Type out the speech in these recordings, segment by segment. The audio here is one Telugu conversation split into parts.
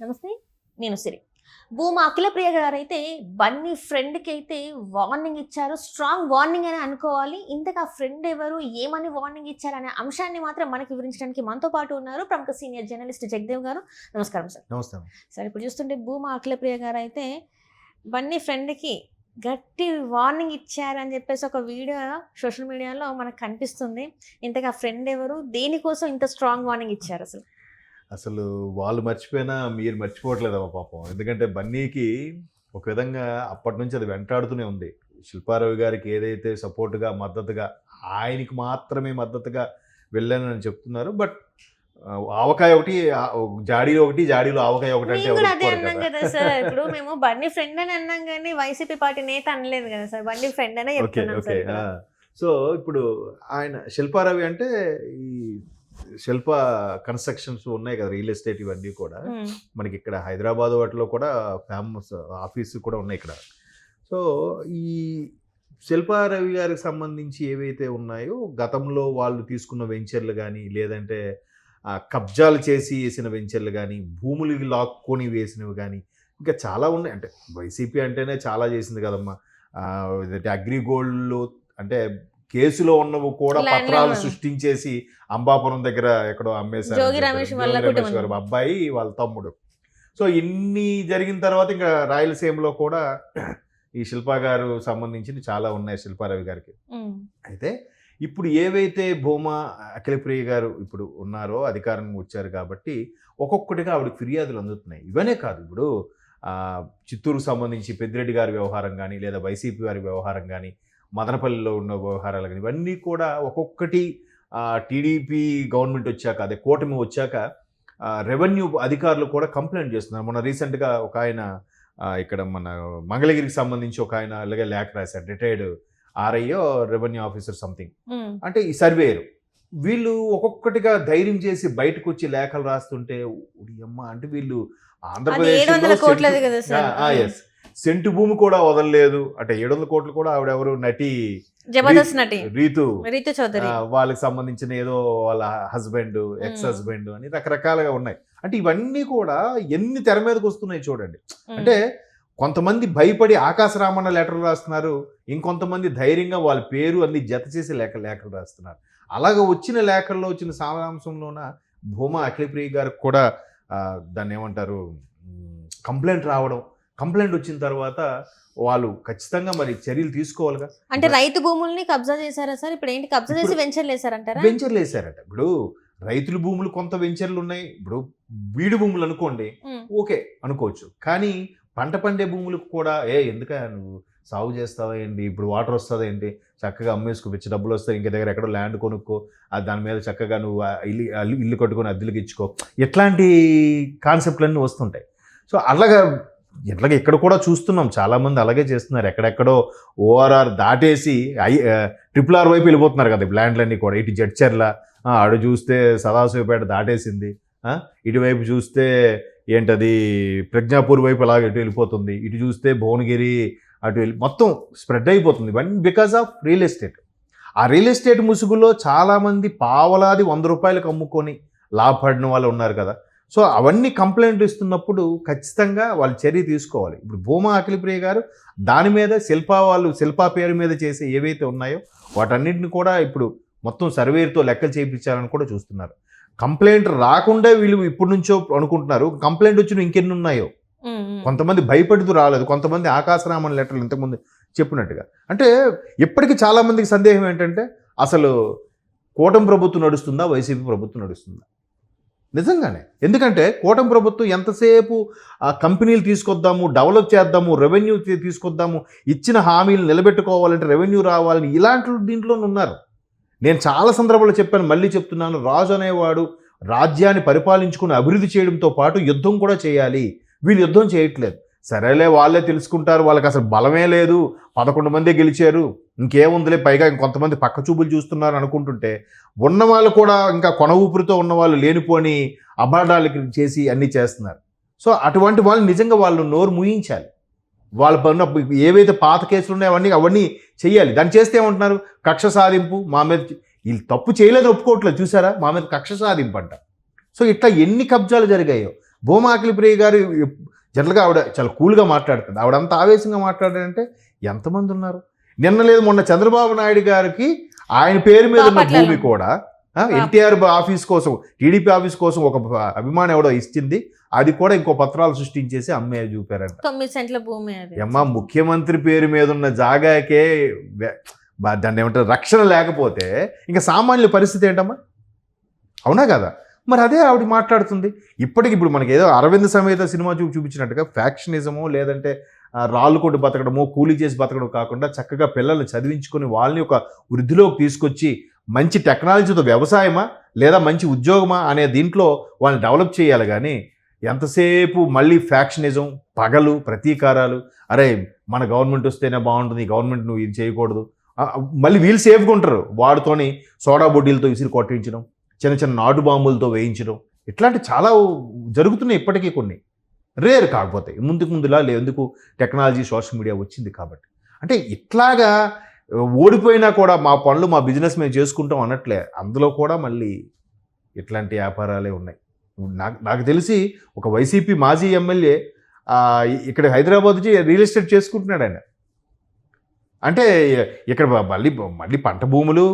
నమస్తే నేను సిరి. భూమా అఖిలప్రియ గారు అయితే బన్నీ ఫ్రెండ్కి అయితే వార్నింగ్ ఇచ్చారు. స్ట్రాంగ్ వార్నింగ్ అని అనుకోవాలి. ఇంతకు ఆ ఫ్రెండ్ ఎవరు? ఏమని వార్నింగ్ ఇచ్చారనే అంశాన్ని మాత్రం మనకి వివరించడానికి మనతో పాటు ఉన్నారు ప్రముఖ సీనియర్ జర్నలిస్ట్ జగదేవ్ గారు. నమస్కారం సార్. నమస్తే సార్ ఇప్పుడు చూస్తుంటే భూమా అఖిలప్రియ గారు అయితే బన్నీ ఫ్రెండ్కి గట్టి వార్నింగ్ ఇచ్చారని చెప్పేసి ఒక వీడియో సోషల్ మీడియాలో మనకు కనిపిస్తుంది. ఇంతకు ఆ ఫ్రెండ్ ఎవరు? దేనికోసం ఇంత స్ట్రాంగ్ వార్నింగ్ ఇచ్చారు అసలు? అసలు వాళ్ళు మర్చిపోయినా మీరు మర్చిపోవట్లేదమ్మా పాపం. ఎందుకంటే బన్నీకి ఒక విధంగా అప్పటి నుంచి అది వెంటాడుతూనే ఉంది. శిల్పారావు గారికి ఏదైతే సపోర్ట్గా మద్దతుగా ఆయనకి మాత్రమే మద్దతుగా వెళ్ళానని చెప్తున్నారు. బట్ ఆవకాయ ఒకటి జాడీలో ఒకటి జాడీలో ఆవకాయ ఒకటి అంటే అదే అన్నాం కదా. సార్. ఇప్పుడు మేము బండి ఫ్రెండ్ అని అన్నాం కానీ వైసీపీ పార్టీ నేత అనలేదు కదా సార్. బండి ఫ్రెండ్ అనే ఓకే చెప్తున్నాం. సో ఇప్పుడు ఆయన శిల్పారావి అంటే ఈ శిల్ప కన్స్ట్రక్షన్స్ ఉన్నాయి కదా రియల్ ఎస్టేట్ ఇవన్నీ కూడా. మనకి ఇక్కడ హైదరాబాద్ వాటిలో కూడా ఫేమస్ ఆఫీసు కూడా ఉన్నాయి ఇక్కడ. సో ఈ శిల్పారవి గారికి సంబంధించి ఏవైతే ఉన్నాయో గతంలో వాళ్ళు తీసుకున్న వెంచర్లు కానీ లేదంటే కబ్జాలు చేసి వేసిన వెంచర్లు కానీ భూములు లాక్కొని వేసినవి కానీ ఇంకా చాలా ఉన్నాయి. అంటే వైసీపీ అంటేనే చాలా చేసింది కదమ్మా. అగ్రిగోల్డ్లో అంటే కేసులో ఉన్నవి కూడా పత్రాలు సృష్టించేసి అంబాపురం దగ్గర ఎక్కడో అమ్మేశారు జోగి రమేష్. గారు అబ్బాయి వాళ్ళ తమ్ముడు. సో ఇన్ని జరిగిన తర్వాత ఇంకా రాయలసీమలో కూడా ఈ శిల్పా గారు సంబంధించి చాలా ఉన్నాయి శిల్పారవి గారికి. అయితే ఇప్పుడు ఏవైతే భూమా అఖిలప్రియ గారు ఇప్పుడు ఉన్నారో అధికారం వచ్చారు కాబట్టి ఒక్కొక్కటిగా ఆవిడకి ఫిర్యాదులు అందుతున్నాయి. ఇవనే కాదు ఇప్పుడు చిత్తూరుకు సంబంధించి పెద్దిరెడ్డి గారి వ్యవహారం కానీ లేదా వైసీపీ వారి వ్యవహారం కానీ మదనపల్లిలో ఉన్న వ్యవహారాలు కానీ ఇవన్నీ కూడా ఒక్కొక్కటి టీడీపీ గవర్నమెంట్ వచ్చాక అదే కూటమి వచ్చాక రెవెన్యూ అధికారులు కూడా కంప్లైంట్ చేస్తున్నారు. మొన్న రీసెంట్గా ఒక ఆయన ఇక్కడ మన మంగళగిరికి సంబంధించి ఒక ఆయన అలాగే లేఖ రాశారు retired RIO revenue officer something. అంటే ఈ సర్వేయర్ వీళ్ళు ఒక్కొక్కటిగా ధైర్యం చేసి బయటకు వచ్చి లేఖలు రాస్తుంటే "ఉడి అమ్మ అంటే వీళ్ళు అది సెంటు భూమి కూడా వదలలేదు. అంటే ఏడు వందల కోట్లు కూడా ఆవిడెవరు? నటి జబర్దస్త్ నటి. రీతు. రీతు చౌదరి. వాళ్ళకి సంబంధించిన ఏదో వాళ్ళ హస్బెండ్ ఎక్స్ హస్బెండ్ అని రకరకాలుగా ఉన్నాయి. అంటే ఇవన్నీ కూడా ఎన్ని తెర మీదకి వస్తున్నాయి చూడండి. అంటే కొంతమంది భయపడి ఆకాశరామన్న లెటర్లు రాస్తున్నారు. ఇంకొంతమంది ధైర్యంగా వాళ్ళ పేరు అన్ని జత చేసి లేఖ లేఖలు రాస్తున్నారు. అలాగ వచ్చిన లేఖల్లో వచ్చిన సారాంశంలోన భూమా అఖిలప్రియ గారికి కూడా దాన్ని ఏమంటారు కంప్లైంట్ రావడం కంప్లైంట్ వచ్చిన తర్వాత వాళ్ళు ఖచ్చితంగా మరి చర్యలు తీసుకోవాలిగా. అంటే రైతు భూముల్ని కబ్జా చేశారా సార్? ఇప్పుడు ఏంటి కబ్జా చేసి వెంచర్లు వేశారంటారా వెంచర్లు వేసారట ఇప్పుడు రైతుల భూములు కొంత వెంచర్లు ఉన్నాయి. ఇప్పుడు బీడు భూములు అనుకోండి. ఓకే అనుకోవచ్చు. కానీ పంట పండే భూములకు కూడా ఏ ఎందుక నువ్వు సాగు చేస్తావా ఏంటి? ఇప్పుడు వాటర్ వస్తుందా ఏంటి? చక్కగా అమ్మేసుకో పిచ్చి డబ్బులు వస్తాయి. ఇంక దగ్గర ఎక్కడో ల్యాండ్ కొనుక్కో. ఆ దాని మీద చక్కగా నువ్వు ఇల్లు ఇల్లు కట్టుకొని అద్దెలకు ఇచ్చుకో. ఇట్లాంటి కాన్సెప్ట్లన్నీ వస్తుంటాయి. సో అలాగా ఇట్లాగే ఇక్కడ కూడా చూస్తున్నాం. చాలామంది అలాగే చేస్తున్నారు. ఎక్కడెక్కడో ఓఆర్ఆర్ దాటేసి ఐ ట్రిపుల్ ఆర్ వైపు వెళ్ళిపోతున్నారు కదా ఈ ల్యాండ్లన్నీ కూడా. ఇటు జడ్చర్ల అటు చూస్తే సదాశివపేట దాటేసింది. ఇటువైపు చూస్తే ఏంటది ప్రజ్ఞాపూర్ వైపు అలాగ ఇటు వెళ్ళిపోతుంది. ఇటు చూస్తే భువనగిరి అటు వెళ్ళి మొత్తం స్ప్రెడ్ అయిపోతుంది. ఇవన్నీ బికాస్ ఆఫ్ రియల్ ఎస్టేట్. ఆ రియల్ ఎస్టేట్ ముసుగులో చాలామంది పావలాది వంద రూపాయలకు అమ్ముకొని లాభపడిన వాళ్ళు ఉన్నారు కదా. సో అవన్నీ కంప్లైంట్ ఇస్తున్నప్పుడు ఖచ్చితంగా వాళ్ళు చర్య తీసుకోవాలి. ఇప్పుడు భూమా అఖిలప్రియ గారు దాని మీద శిల్పా వాళ్ళు శిల్పా పేరు మీద చేసే ఏవైతే ఉన్నాయో వాటన్నిటిని కూడా ఇప్పుడు మొత్తం సర్వేతో లెక్కలు చేయించాలని కూడా చూస్తున్నారు. కంప్లైంట్ రాకుండా వీళ్ళు ఇప్పటి నుంచో అనుకుంటున్నారు. కంప్లైంట్ వచ్చిన ఇంకెన్ని ఉన్నాయో. కొంతమంది భయపడుతూ రాలేదు. కొంతమంది ఆకాశరామన్ లెటర్లు ఇంతకుముందు చెప్పినట్టుగా. అంటే ఇప్పటికీ చాలా మందికి సందేహం ఏంటంటే అసలు కూటమి ప్రభుత్వం నడుస్తుందా? వైసీపీ ప్రభుత్వం నడుస్తుందా? నిజంగానే. ఎందుకంటే కూటమి ప్రభుత్వం ఎంతసేపు ఆ కంపెనీలు తీసుకొద్దాము డెవలప్ చేద్దాము రెవెన్యూ తీసుకొద్దాము ఇచ్చిన హామీలు నిలబెట్టుకోవాలంటే రెవెన్యూ రావాలని ఇలాంటి దీంట్లోనే ఉన్నారు. నేను చాలా సందర్భాల్లో చెప్పాను మళ్ళీ చెప్తున్నాను రాజు అనేవాడు రాజ్యాన్ని పరిపాలించుకుని అభివృద్ధి చేయడంతో పాటు యుద్ధం కూడా చేయాలి. వీళ్ళు యుద్ధం చేయట్లేదు. సరేలే వాళ్ళే తెలుసుకుంటారు. వాళ్ళకి అసలు బలమే లేదు. పదకొండు మంది గెలిచారు. ఇంకేముందిలే పైగా ఇంకొంతమంది పక్క చూపులు చూస్తున్నారు అనుకుంటుంటే ఉన్న వాళ్ళు కూడా ఇంకా కొన ఊపిరితో ఉన్న వాళ్ళు లేనిపోని అబాడాలకి చేసి అన్నీ చేస్తున్నారు. సో అటువంటి వాళ్ళు నిజంగా వాళ్ళు నోరు ముయించాలి. వాళ్ళ పైన ఏవైతే పాత కేసులు ఉన్నాయో అవన్నీ అవన్నీ చేయాలి దాన్ని చేస్తే ఏమంటున్నారు? కక్ష సాధింపు మా మీద వీళ్ళు తప్పు చేయలేదు ఒప్పుకోవట్లేదు. చూసారా? మా మీద కక్ష సాధింపు అంట. సో ఇట్లా ఎన్ని కబ్జాలు జరిగాయో. భూమాకిలి ప్రియ గారు జనరల్గా ఆవిడ చాలా కూల్గా మాట్లాడుతుంది. ఆవిడ అంత ఆవేశంగా మాట్లాడారంటే ఎంతమంది ఉన్నారు? నిన్న లేదు మొన్న చంద్రబాబు నాయుడు గారికి ఆయన పేరు మీద ఉన్న. భూమి కూడా ఎన్టీఆర్ ఆఫీస్ కోసం టీడీపీ ఆఫీస్ కోసం ఒక అభిమానం ఎవడో ఇచ్చింది. అది కూడా ఇంకో పత్రాలు సృష్టించేసి అమ్మే చూపారంట. తొమ్మిది సెంట్ల భూమి అమ్మ ముఖ్యమంత్రి పేరు మీద ఉన్న జాగాకే దాన్ని ఏమంటారు రక్షణ లేకపోతే ఇంకా సామాన్యుల పరిస్థితి ఏంటమ్మా? అవునా కదా? మరి అదే ఆవిడ మాట్లాడుతుంది. ఇప్పటికి ఇప్పుడు మనకి ఏదో అరవింద్ సమేత సినిమా చూపి చూపించినట్టుగా ఫ్యాక్షనిజమో లేదంటే రాళ్ళు కొట్టి బతకడమో కూలీ చేసి బతకడం కాకుండా చక్కగా పిల్లల్ని చదివించుకొని వాళ్ళని ఒక వృద్ధిలోకి తీసుకొచ్చి మంచి టెక్నాలజీతో వ్యవసాయమా లేదా మంచి ఉద్యోగమా అనే దీంట్లో వాళ్ళని డెవలప్ చేయాలి కానీ ఎంతసేపు మళ్ళీ ఫ్యాక్షనిజం పగలు ప్రతీకారాలు అరే మన గవర్నమెంట్ వస్తేనే బాగుంటుంది ఈ గవర్నమెంట్ నువ్వు ఇది చేయకూడదు మళ్ళీ వీళ్ళు సేఫ్గా ఉంటారు. వాడితోని సోడా బొడ్డీలతో విసిరి కొట్టించడం. చిన్న చిన్న నాటు బాంబులతో వేయించడం. ఇట్లాంటి చాలా జరుగుతున్నాయి ఇప్పటికీ కొన్ని. రేర్ కాకపోతే. ముందుకు ముందులా లేదు ఎందుకు టెక్నాలజీ సోషల్ మీడియా వచ్చింది కాబట్టి. అంటే ఇట్లాగా ఓడిపోయినా కూడా మా పనులు మా బిజినెస్ మేము చేసుకుంటాం అన్నట్లే. అందులో కూడా మళ్ళీ ఇట్లాంటి వ్యాపారాలే ఉన్నాయి. నాకు నాకు తెలిసి ఒక వైసీపీ మాజీ ఎమ్మెల్యే ఇక్కడ హైదరాబాద్ నుంచి రియల్ ఎస్టేట్ చేసుకుంటున్నాడు ఆయన. అంటే ఇక్కడ మళ్ళీ మళ్ళీ పంట భూములు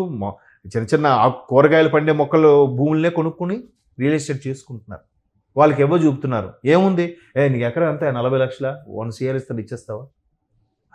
చిన్న చిన్న కూరగాయలు పండే మొక్కలు భూములనే కొనుక్కొని రియల్ ఎస్టేట్ చేసుకుంటున్నారు. వాళ్ళకి ఎవరు చూపుతున్నారు? ఏముంది? ఏ నీకు ఎకరం ఎంత? నలభై లక్షల? వన్ సిఆర్ ఇస్తాను ఇచ్చేస్తావా?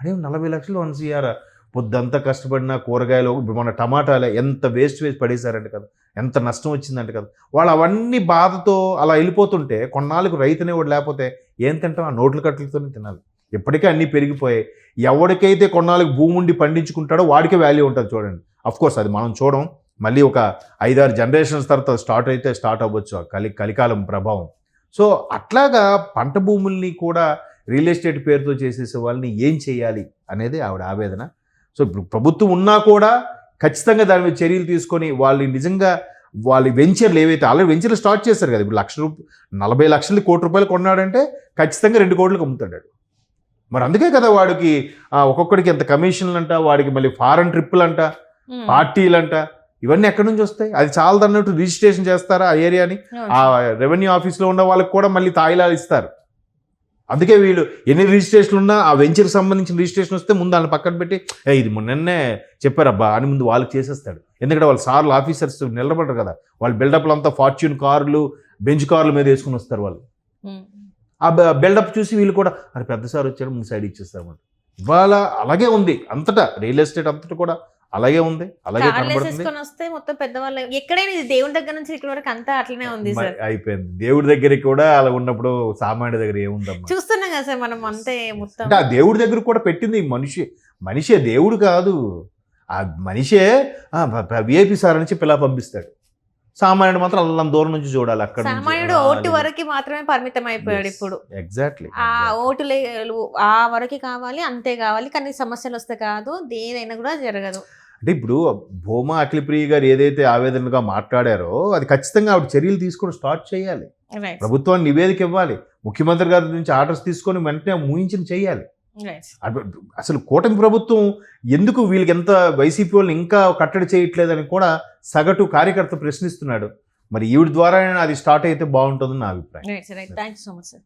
అదే నలభై లక్షలు వన్ సిఆర్ పొద్దంతా కష్టపడిన కూరగాయలు మన టమాటాలే ఎంత వేస్ట్ వేస్ట్ పడేశారంట కదా. ఎంత నష్టం వచ్చిందంట కదా. వాళ్ళు అవన్నీ బాధతో అలా వెళ్ళిపోతుంటే కొన్నాళ్ళకు రైతునే వాడు లేకపోతే ఏం తింటాం? ఆ నోట్ల కట్టలతోనే తినాలి. ఇప్పటికే అన్నీ పెరిగిపోయాయి. ఎవరికైతే కొన్నాళ్ళకి భూమి ఉండి పండించుకుంటాడో వాడికే వాల్యూ ఉంటుంది చూడండి. కోర్స్ అది మనం చూడం. మళ్ళీ ఒక ఐదారు జనరేషన్స్ తర్వాత స్టార్ట్ అయితే స్టార్ట్ అవ్వచ్చు ఆ కలి కలికాలం ప్రభావం. సో అట్లాగా పంట భూముల్ని కూడా రియల్ ఎస్టేట్ పేరుతో చేసేసే వాళ్ళని ఏం చేయాలి అనేది ఆవిడ ఆవేదన. సో ఇప్పుడు ప్రభుత్వం ఉన్నా కూడా ఖచ్చితంగా దాని మీద చర్యలు తీసుకొని వాళ్ళు నిజంగా వాళ్ళ వెంచర్లు ఏవైతే ఆల్రెడీ వెంచర్లు స్టార్ట్ చేశారు కదా ఇప్పుడు లక్ష రూపాయలు నలభై లక్షలు కోటి రూపాయలు కొన్నాడంటే ఖచ్చితంగా రెండు కోట్లకు అమ్ముతాడు మరి అందుకే కదా వాడికి ఒక్కొక్కడికి ఎంత కమిషన్లు అంట వాడికి మళ్ళీ ఫారెన్ ట్రిప్పులు అంట ఉమ్. పార్టీలు అంట ఇవన్నీ ఎక్కడి నుంచి వస్తాయి? అది చాలదన్నట్టు రిజిస్ట్రేషన్ చేస్తారా ఆ ఏరియాని? ఆ రెవెన్యూ ఆఫీస్లో ఉన్న వాళ్ళకి కూడా మళ్ళీ తాయిలాలు ఇస్తారు. అందుకే వీళ్ళు ఎన్ని రిజిస్ట్రేషన్లు ఉన్నా ఆ వెంచర్కి సంబంధించిన రిజిస్ట్రేషన్ వస్తే ముందు వాళ్ళని పక్కన పెట్టి ఏ ఇది మొన్ననే చెప్పారబ్బా అని ముందు వాళ్ళకి చేసేస్తాడు. ఎందుకంటే వాళ్ళు సార్లు ఆఫీసర్స్ నిలబడరు కదా. వాళ్ళు బిల్డప్లు అంతా ఫార్చ్యూన్ కార్లు బెంచ్ కార్ల మీద వేసుకుని వస్తారు వాళ్ళు. ఆ బిల్డప్ చూసి వీళ్ళు కూడా అరే పెద్ద సార్ వచ్చారు ముందు సైడ్ ఇచ్చేస్తారన్నమాట ఇవాళ అలాగే ఉంది. అంతటా రియల్ ఎస్టేట్ అంతటా కూడా అలాగే ఉంది అలాగే వస్తే మొత్తం పెద్దవాళ్ళు ఎక్కడైనా దేవుని దగ్గర నుంచి ఇక్కడ వరకు అంతా అట్లనే ఉంది సార్. అయిపోయింది. దేవుడి దగ్గరికి కూడా అలా ఉన్నప్పుడు సామాన్య దగ్గర ఏముందమ్మా? చూస్తున్నాం కదా సార్ మనం అంతే మొత్తం. ఆ దేవుడి దగ్గర కూడా పెట్టింది ఈ మనిషి. మనిషే దేవుడు కాదు. ఆ మనిషే విఐపి సార్ నుంచి పిల్ల పంపిస్తాడు. సామాన్యుడు మాత్రం అల్లం దూరం నుంచి చూడాలి అక్కడ సామాన్యుడు ఓటు వరకు మాత్రమే పరిమితం అయిపోయాడు ఇప్పుడు. ఎగ్జాక్ట్లీ ఆ ఓటు లే- ఆ వరకు కావాలి అంతే కావాలి. కానీ సమస్యలు వస్తే కాదు దేదైనా కూడా జరగదు. అంటే ఇప్పుడు భూమా అఖిలప్రియ గారు ఏదైతే ఆవేదనగా మాట్లాడారో అది ఖచ్చితంగా ఆవిడ చర్యలు తీసుకొని స్టార్ట్ చేయాలి. ప్రభుత్వాన్ని నివేదిక ఇవ్వాలి. ముఖ్యమంత్రి గారి నుంచి ఆర్డర్స్ తీసుకొని వెంటనే ముయించిన చేయాలి. అసలు కూటమి ప్రభుత్వం ఎందుకు వీళ్ళకి ఎంత వైసీపీ వాళ్ళని ఇంకా కట్టడి చేయట్లేదని కూడా సగటు కార్యకర్త ప్రశ్నిస్తున్నాడు. మరి ఈవిడ ద్వారా అది స్టార్ట్ అయితే బాగుంటుందని నా అభిప్రాయం. Thank you so much sir